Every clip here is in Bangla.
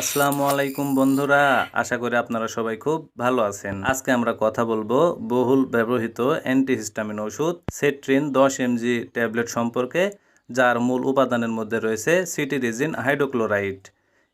আসসালামু আলাইকুম বন্ধুরা, আশা করি আপনারা সবাই খুব ভালো আছেন। আজকে আমরা কথা বলব বহুল ব্যবহৃত অ্যান্টিহিস্টামিন ওষুধ, সেট্রিন দশ এমজি ট্যাবলেট সম্পর্কে, যার মূল উপাদানের মধ্যে রয়েছে সিটিরিজিন হাইড্রোক্লোরাইড।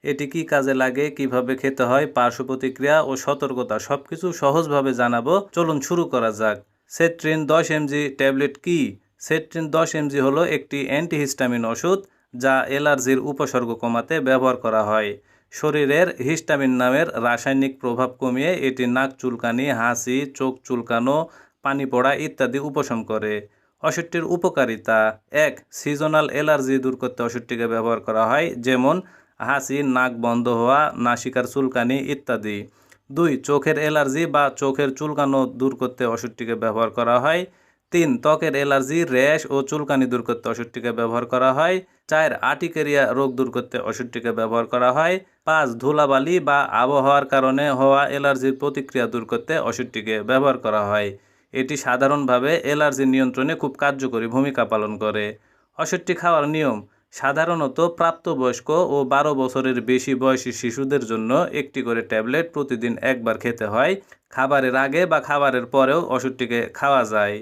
এটি কি কাজে লাগে, কীভাবে খেতে হয়, পার্শ্ব প্রতিক্রিয়া ও সতর্কতা সবকিছু সহজভাবে জানাব। চলুন শুরু করা যাক। সেট্রিন দশ এমজি ট্যাবলেট কি? সেট্রিন দশ এমজি হলো একটি অ্যান্টিহিস্টামিন ওষুধ, যা অ্যালার্জির উপসর্গ কমাতে ব্যবহার করা হয়। শরীরের হিস্টামিন নামের রাসায়নিক প্রভাব কমিয়ে এটি নাক চুলকানি, হাসি, চোখ চুলকানো, পানি পড়া ইত্যাদি উপশম করে। ওষুধটির উপকারিতা এক, সিজনাল অ্যালার্জি দূর করতে ওষুধটিকে ব্যবহার করা হয়, যেমন হাসি, নাক বন্ধ হওয়া, নাসিকার চুলকানি ইত্যাদি। দুই, চোখের অ্যালার্জি বা চোখের চুলকানো দূর করতে ওষুধটিকে ব্যবহার করা হয়। তিন ত্বকের অ্যালার্জি, র্যাশ ও চুলকানি দূর করতে ওষুধটিকে ব্যবহার করা হয়। চার আটিকেরিয়া রোগ দূর করতে ওষুধটিকে ব্যবহার করা হয়। পাঁচ, ধুলাবালি বা আবহাওয়ার কারণে হওয়া অ্যালার্জির প্রতিক্রিয়া দূর করতে ওষুধটিকে ব্যবহার করা হয়। এটি সাধারণভাবে অ্যালার্জি নিয়ন্ত্রণে খুব কার্যকরী ভূমিকা পালন করে। ওষুধটি খাওয়ার নিয়ম, সাধারণত প্রাপ্তবয়স্ক ও বারো বছরের বেশি বয়সী শিশুদের জন্য একটি করে ট্যাবলেট প্রতিদিন একবার খেতে হয়। খাবারের আগে বা খাবারের পরেও ওষুধটিকে খাওয়া যায়।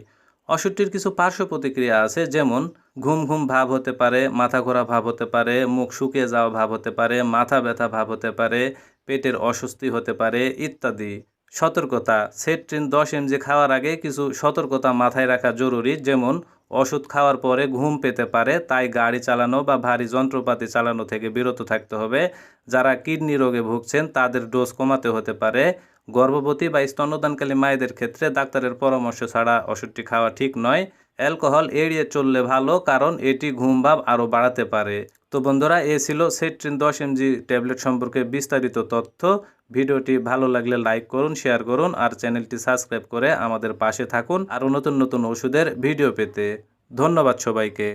ওষুধটির কিছু পার্শ্ব প্রতিক্রিয়া আছে, যেমন ঘুম ঘুম ভাব হতে পারে, মাথা ঘোরা ভাব হতে পারে, মুখ শুকিয়ে যাওয়া ভাব হতে পারে, মাথা ব্যথা ভাব হতে পারে, পেটের অস্বস্তি হতে পারে ইত্যাদি। সতর্কতা, সেট্রিন দশ এমজি খাওয়ার আগে কিছু সতর্কতা মাথায় রাখা জরুরি, যেমন ওষুধ খাওয়ার পরে ঘুম পেতে পারে, তাই গাড়ি চালানো বা ভারী যন্ত্রপাতি চালানো থেকে বিরত থাকতে হবে। যারা কিডনি রোগে ভুগছেন, তাদের ডোজ কমাতে হতে পারে। গর্ভবতী বা স্তন্যদানকালী মায়েদের ক্ষেত্রে ডাক্তারের পরামর্শ ছাড়া ওষুধটি খাওয়া ঠিক নয়। অ্যালকোহল এড়িয়ে চললে ভালো, কারণ এটি ঘুমভাব আরও বাড়াতে পারে। তো বন্ধুরা, এ ছিল সেট্রিন দশ এমজি ট্যাবলেট সম্পর্কে বিস্তারিত তথ্য। ভিডিওটি ভালো লাগলে লাইক করুন, শেয়ার করুন, আর চ্যানেলটি সাবস্ক্রাইব করে আমাদের পাশে থাকুন আরও নতুন নতুন ওষুধের ভিডিও পেতে। ধন্যবাদ সবাইকে।